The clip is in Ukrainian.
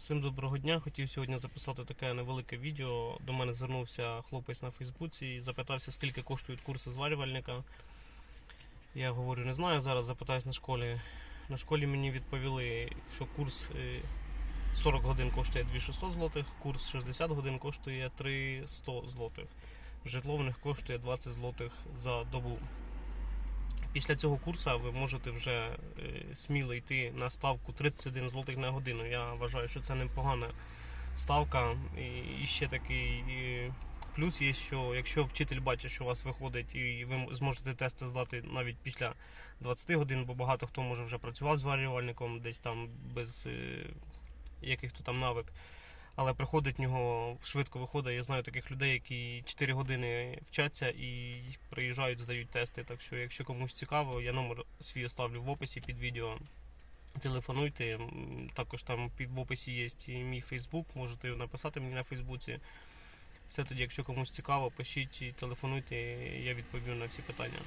Всім доброго дня. Хотів сьогодні записати таке невелике відео. До мене звернувся хлопець на Фейсбуці і запитався, скільки коштують курси зварювальника. Я говорю, не знаю. Зараз запитаюсь на школі. На школі мені відповіли, що курс е, 40 годин коштує 2600 злотих, курс 60 годин коштує 300 злотих. Житло в них коштує 20 злотих за добу. Після цього курсу ви можете вже е, сміло йти на ставку 31 злотих на годину. Я вважаю, що це непогана ставка. І, ще такий плюс є, що якщо вчитель бачить, що у вас виходить, і ви зможете тести здати навіть після 20 годин, бо багато хто може вже працював зварювальником, десь там без е, яких-то там навик. Але приходить в нього швидко виходить. Я знаю таких людей, які 4 години вчаться і приїжджають, здають тести. Так що, якщо комусь цікаво, я номер свій оставлю в описі під відео. Телефонуйте. Також там під в описі є і мій Фейсбук. Можете написати мені на Фейсбуці. Все тоді, якщо комусь цікаво, пишіть і телефонуйте, я відповім на всі питання.